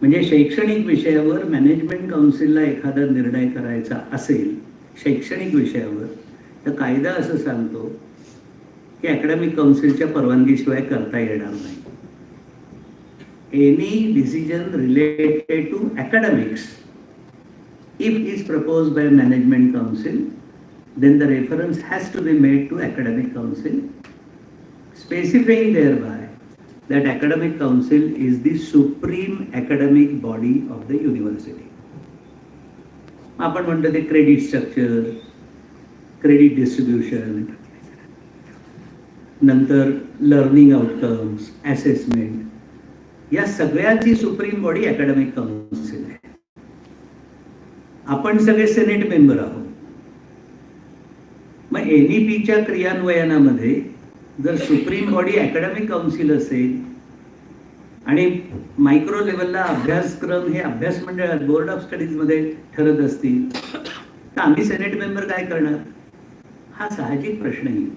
म्हणजे शैक्षणिक विषयावर मॅनेजमेंट काउन्सिलला एखादा निर्णय करायचा असेल शैक्षणिक विषयावर तर कायदा असं सांगतो की अकॅडमिक काउन्सिलच्या परवानगीशिवाय करता येणार नाही. Any decision related to academics if is propose by management council then the reference has to be made to academic council specifying thereby that academic council is the supreme academic body of the university. आपण म्हणतो ते credit structure credit distribution नंतर learning outcomes assessment या सगळ्याची supreme body academic council आहे. आपण सगळे senate member आहोत. मग एन ई पीच्या क्रियान्वयनामध्ये जर सुप्रीम बॉडी अकॅडमिक काउन्सिल असेल आणि मायक्रो लेवलला अभ्यासक्रम हे अभ्यास मंडळात बोर्ड ऑफ स्टडीजमध्ये ठरत असतील तर आम्ही सेनेट मेंबर काय करणार? हा साहजिक प्रश्न येईल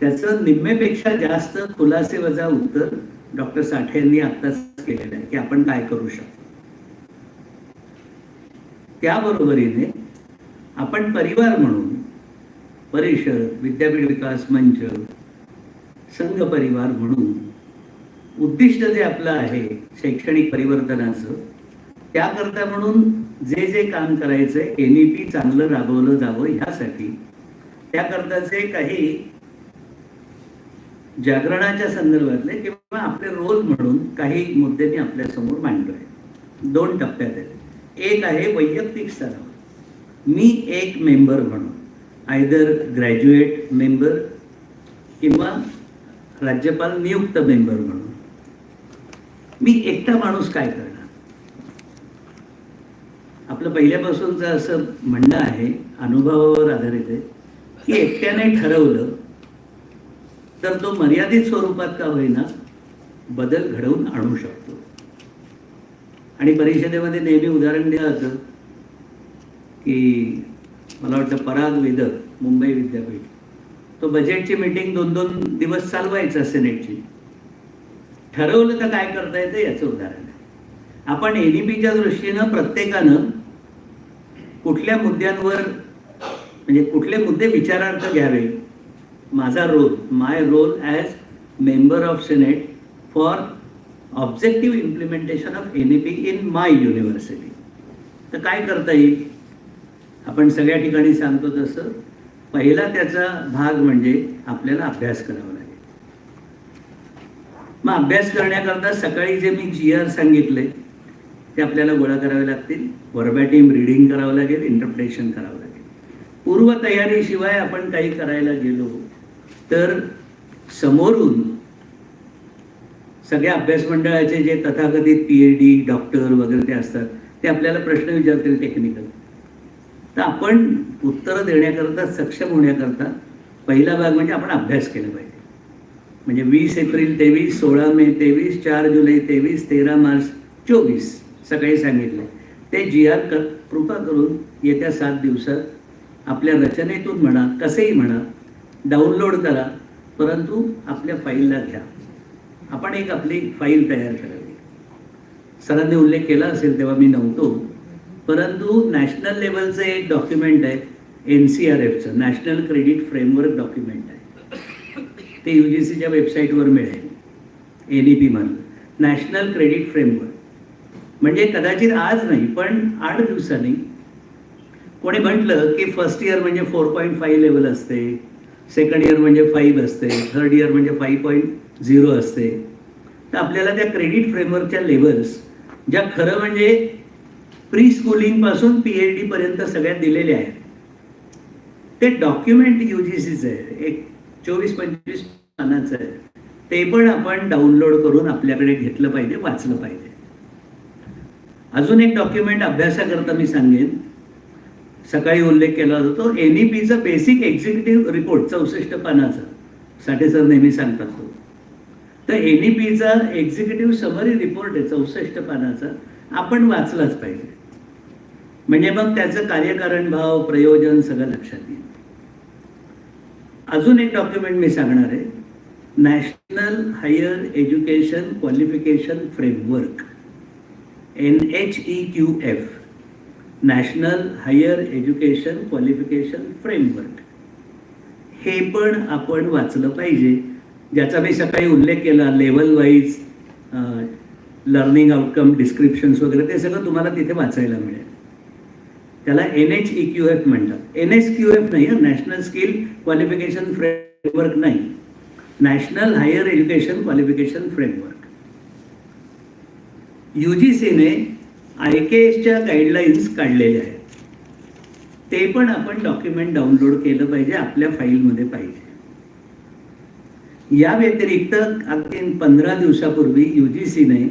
त्याचं निम्मेपेक्षा जास्त खुलासे वजा उत्तर डॉक्टर साठे यांनी आत्ताच केलेलं आहे की आपण काय करू शकतो. त्याबरोबरीने आपण परिवार म्हणून परिषद विद्यापीठ विकास मंच संघ परिवार म्हणून उद्दिष्ट जे आपलं आहे शैक्षणिक परिवर्तनाचं त्याकरता म्हणून जे जे काम करायचं एन ई पी चांगलं राबवलं जावं ह्यासाठी. त्याकरताचे काही जागरणाच्या संदर्भातले किंवा आपले रोल म्हणून काही मुद्दे मी आपल्यासमोर मांडलोय दोन टप्प्यात आहेत. एक आहे वैयक्तिक स्तरावर. मी एक मेंबर म्हणून. आयदर ग्रॅज्युएट मेंबर किंवा राज्यपाल नियुक्त मेंबर म्हणून. मी एकटा माणूस काय करणार? आपलं पहिल्यापासूनचं असं म्हणणं आहे अनुभवावर आधारित आहे की एकट्याने ठरवलं तर तो मर्यादित स्वरूपात का होईना बदल घडवून आणू शकतो. आणि परिषदेमध्ये नेहमी उदाहरण दिलं होतं की मला वाटतं पराग वेदक मुंबई विद्यापीठ. तो बजेटची मीटिंग दोन दोन दिवस चालवायचा सिनेटची ठरवलं तर काय करता येतं याचं उदाहरण आहे. आपण एनईपीच्या दृष्टीनं प्रत्येकानं कुठल्या मुद्द्यांवर म्हणजे कुठले मुद्दे विचारार्थ घ्यावे माझा role my role as member of senate for objective implementation of N E P in my university तर काय करता येईल? आपण सगळ्या ठिकाणी सांगतो तसं पहिला त्याचा भाग म्हणजे आपल्याला अभ्यास करावा लागेल. मग अभ्यास करण्याकरता सकाळी जे मी जी आर सांगितले ते आपल्याला गोळा करावे लागतील. वर्बॅटिम रिडिंग करावं लागेल इंटरप्रिटेशन करावं लागेल. पूर्वतयारीशिवाय आपण काही करायला गेलो तर समोरून सगळ्या अभ्यास मंडळाचे जे तथाकथित पी एच डी डॉक्टर वगैरे ते असतात ते आपल्याला प्रश्न विचारतील टेक्निकल तर आपण उत्तरं देण्याकरता सक्षम होण्याकरता पहिला भाग म्हणजे आपण अभ्यास केला पाहिजे. म्हणजे वीस एप्रिल तेवीस सोळा मे तेवीस चार जुलै तेवीस तेरा मार्च चोवीस सकाळी सांगितलं. ते जी आर कर कृपा करून येत्या सात दिवसात आपल्या रचनेतून म्हणा कसेही म्हणा डाउनलोड करा परंतु आपल्या फाईलला घ्या. आपण एक आपली फाईल तयार करावी. सरांनी उल्लेख केला असेल तेव्हा मी नव्हतो. परंतु नॅशनल लेवलचं एक डॉक्युमेंट आहे एन सी आर एफचं नॅशनल क्रेडिट फ्रेमवर्क डॉक्युमेंट आहे. ते यू जी सीच्या वेबसाईटवर मिळेल. एन ई पीमधलं नॅशनल क्रेडिट फ्रेमवर्क म्हणजे कदाचित आज नाही पण आठ दिवसांनी. कोणी म्हटलं की फर्स्ट इयर म्हणजे फोर पॉईंट फाईव्ह लेवल असते. सेकंड इयर म्हणजे फाईव्ह असते. थर्ड इयर म्हणजे फाईव्ह पॉईंट झिरो असते. तर आपल्याला त्या क्रेडिट फ्रेमवर्कच्या लेवल्स ज्या खरं म्हणजे प्री स्कूलिंगपासून पी एच डीपर्यंत सगळ्यात दिलेल्या आहेत. ते डॉक्युमेंट यू जी सीचं आहे. एक चोवीस पंचवीस पानाचं आहे. ते पण आपण डाउनलोड करून आपल्याकडे घेतलं पाहिजे वाचलं पाहिजे. अजून एक डॉक्युमेंट अभ्यासाकरता मी सांगेन. सकाळी उल्लेख केला होता तो एन ई पीचा बेसिक एक्झिक्युटिव्ह रिपोर्ट चौसष्ट पानाचा. साठे सर नेहमी सांगतात तो. तर एन ई पीचा एक्झिक्युटिव्ह समरी रिपोर्ट आहे चौसष्ट पानाचा. आपण वाचलाच पाहिजे. म्हणजे मग त्याचं कार्यकारण भाव प्रयोजन सगळं लक्षात येईल. अजून एक डॉक्युमेंट मी सांगणार आहे. National higher education qualification framework N H E Q F national higher education qualification framework हे पण आपण वाचलं पाहिजे. ज्याचा मी सकाळी उल्लेख केला level wise learning outcome descriptions वगैरे ते सगळं तुम्हाला तिथे वाचायला मिळेल. त्याला N H E Q F म्हणतात. एन एस क्यू एफ नाही नॅशनल स्किल क्वालिफिकेशन फ्रेमवर्क नाही. National higher education qualification framework U G सीने आय के एसच्या गाईडलाईन्स काढलेल्या आहेत. ते पण आपण डॉक्युमेंट डाउनलोड केलं पाहिजे आपल्या फाईलमध्ये पाहिजे. या व्यतिरिक्त अगदी पंधरा दिवसापूर्वी यू जी सीने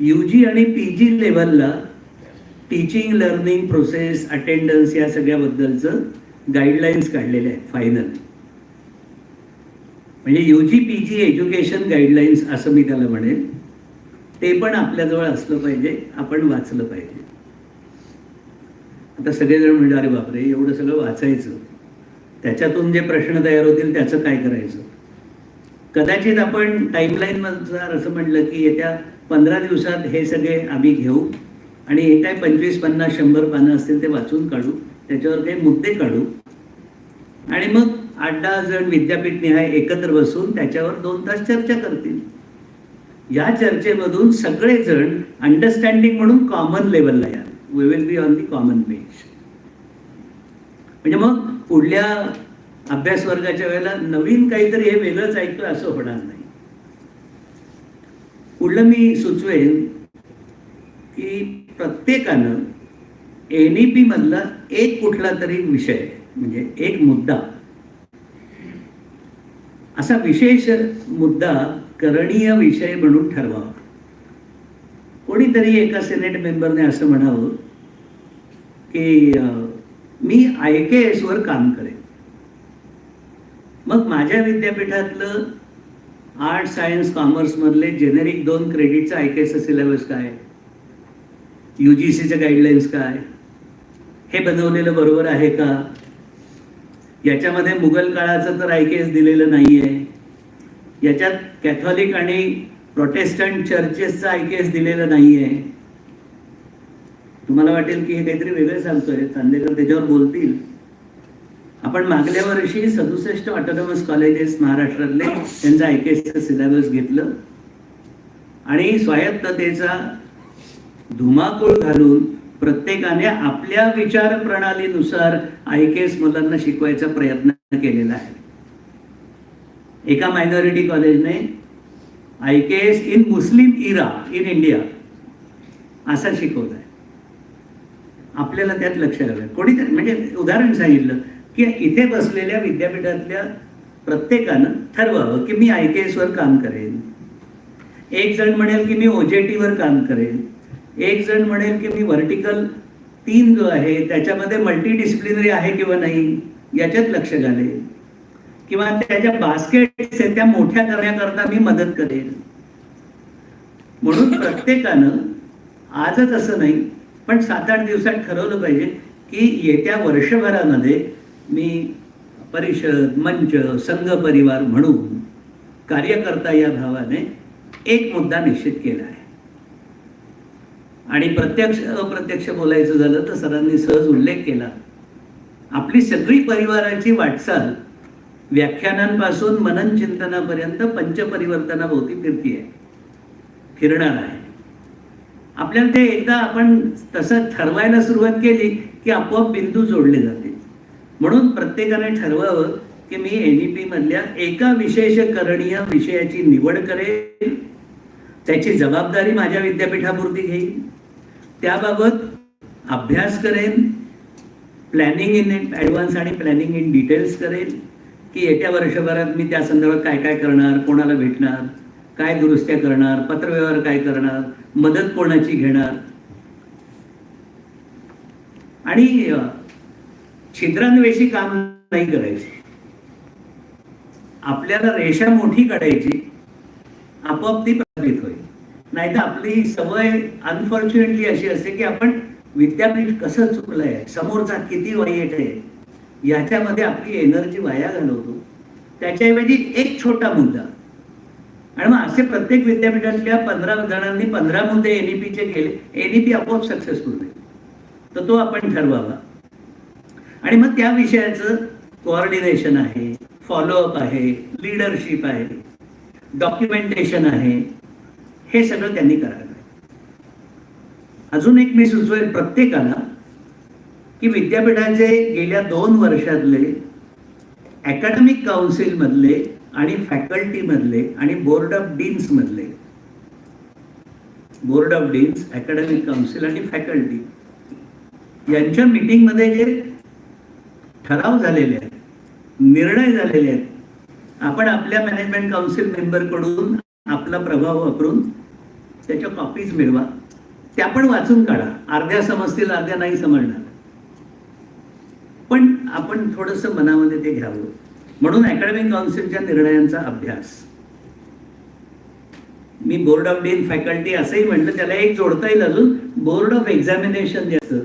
यू जी आणि पी जी लेवलला टीचिंग लर्निंग प्रोसेस अटेंडन्स या सगळ्याबद्दलचं गाईडलाईन्स काढलेले आहेत फायनल म्हणजे U G P G education guidelines असं मी त्याला म्हणेन. ते पण आपल्याजवळ असलं पाहिजे आपण वाचलं पाहिजे. आता सगळेजण म्हणजे अरे बापरे एवढं सगळं वाचायचं. त्याच्यातून जे प्रश्न तयार होतील त्याचं काय करायचं? कदाचित आपण टाईमलाईननुसार असं म्हटलं की येत्या पंधरा दिवसात हे सगळे आम्ही घेऊ आणि हे काय पंचवीस पन्नास शंभर पानं असतील ते वाचून काढू. त्याच्यावर काही मुद्दे काढू. आणि मग आठ दहा जण विद्यापीठ निहाय एकत्र बसून त्याच्यावर दोन तास चर्चा करतील. या चर्चेमधून सगळेजण अंडरस्टँडिंग म्हणून कॉमन लेवलला या we will be on the common bench म्हणजे मग पुढल्या अभ्यास वर्गाच्या वेळेला नवीन काहीतरी हे वेगळंच ऐकलं असं होणार नाही. पुढलं मी सुचवेन की प्रत्येकानं एन ई पीमधला एक कुठला तरी विषय म्हणजे एक मुद्दा असा विशेष मुद्दा करणीय विषय म्हणून ठरवावा. कोणीतरी एका सिनेट मेंबरने असं म्हणावं की मी आय के एसवर काम करेन. मग माझ्या विद्यापीठातलं आर्ट सायन्स कॉमर्समधले जेनेरिक दोन क्रेडिटचं आय के एसचं सिलेबस काय? यू जी सीचे गाईडलाईन्स काय? हे बनवलेलं बरोबर आहे का? याच्यामध्ये मुघल काळाचं तर आय दिलेलं नाही आहे याच्यात कॅथॉलिक आणि प्रोटेस्टंट चर्चेसचं आय दिलेलं नाही आहे तुम्हाला वाटेल की हे काहीतरी वेगळं सांगतोय चांदेकर त्याच्यावर बोलतील. आपण मागल्या वर्षी सदुसष्ट ऑटोनॉमस कॉलेजेस महाराष्ट्रातले त्यांचं आय सिलेबस घेतलं. आणि स्वायत्ततेचा धुमाकूळ घालून प्रत्येकाने आपल्या विचार प्रणालीनुसार आय के एस मुलांना शिकवायचा प्रयत्न केलेला आहे. एका मायनॉरिटी कॉलेजने I K S in Muslim era in India असा शिकवत आहे. आपल्याला त्यात लक्ष हवं कोणीतरी म्हणजे उदाहरण सांगितलं की इथे बसलेल्या विद्यापीठातल्या प्रत्येकानं ठरवावं की मी आय के एसवर काम करेन. एक जण म्हणेल की मी ओजेटीवर काम करेन. एक जण म्हणेल की मी व्हर्टिकल तीन जो आहे त्याच्यामध्ये मल्टी डिसिप्लिनरी आहे किंवा नाही याच्यात लक्ष घालेल. किंवा त्याच्या बास्केट्स आहेत त्या मोठ्या करण्याकरता मी मदत करेन म्हणून प्रत्येकानं आजच असं नाही पण सात आठ दिवसात ठरवलं पाहिजे की येत्या वर्षभरामध्ये मी परिषद मंच संघ परिवार म्हणून कार्यकर्ता या भावाने एक मुद्दा निश्चित केला आहे. आणि प्रत्यक्ष अप्रत्यक्ष बोलायचं झालं तर सरांनी सहज उल्लेख केला. आपली सगळी परिवाराची वाटचाल व्याख्यानांपासून मनन चिंतनापर्यंत पंचपरिवर्तनाभोवती फिरती आहे. फिरणार आहे. आपल्याला ते एकदा आपण तसं ठरवायला सुरुवात केली की आपोआप बिंदू जोडले जातील. म्हणून प्रत्येकाने ठरवावं की मी एन ई पी मधल्या एका विशेष करणीय विषयाची निवड करेन त्याची जबाबदारी माझ्या विद्यापीठापुरती घेईन त्याबाबत अभ्यास करेन प्लॅनिंग इन ॲडव्हान्स आणि प्लॅनिंग इन डिटेल्स करेन की येत्या वर्षभरात मी त्या संदर्भात काय काय करणार कोणाला भेटणार काय दुरुस्त्या करणार पत्रव्यवहार काय करणार मदत कोणाची घेणार. आणि छिद्रांवेशी काम नाही करायचं. आपल्याला रेषा मोठी काढायची आपोआप ती प्रभावित होईल. नाहीतर आपली सवय अनफॉर्च्युनेटली अशी असते की आपण विद्यापीठ कसं चुकलंय समोरचा किती वाईट आहे याच्यामध्ये आपली एनर्जी वाया घालवतो. त्याच्याऐवजी एक छोटा मुद्दा. आणि मग असे प्रत्येक विद्यापीठातल्या पंधरा जणांनी पंधरा मुद्दे एनईपीचे केले. एनईपी आपोआप सक्सेसफुल होईल. तर तो आपण ठरवावा. आणि मग त्या विषयाचं कोऑर्डिनेशन आहे फॉलोअप आहे लिडरशिप आहे डॉक्युमेंटेशन आहे. हे सगळं त्यांनी करायला अजून एक मी सुचवेल प्रत्येकाला की विद्यापीठाचे गेल्या दोन वर्षातले अकॅडमिक काउन्सिलमधले आणि फॅकल्टीमधले आणि board of डीन्समधले board of deans academic council आणि फॅकल्टी यांच्या मीटिंगमध्ये जे ठराव झालेले आहेत निर्णय झालेले आहेत आपण आपल्या मॅनेजमेंट काउन्सिल मेंबरकडून आपला प्रभाव वापरून त्याच्या कॉपीज मिळवा. त्या पण वाचून काढा. अर्ध्या समजतील अर्ध्या नाही समजणार. पण आपण थोडंसं मनामध्ये ते घ्यावं. म्हणून अकॅडमिक काउन्सिलच्या निर्णयांचा अभ्यास. मी बोर्ड ऑफ डीन फॅकल्टी असंही म्हटलं त्याला एक जोडता येईल अजून. बोर्ड ऑफ एक्झामिनेशन जे असतं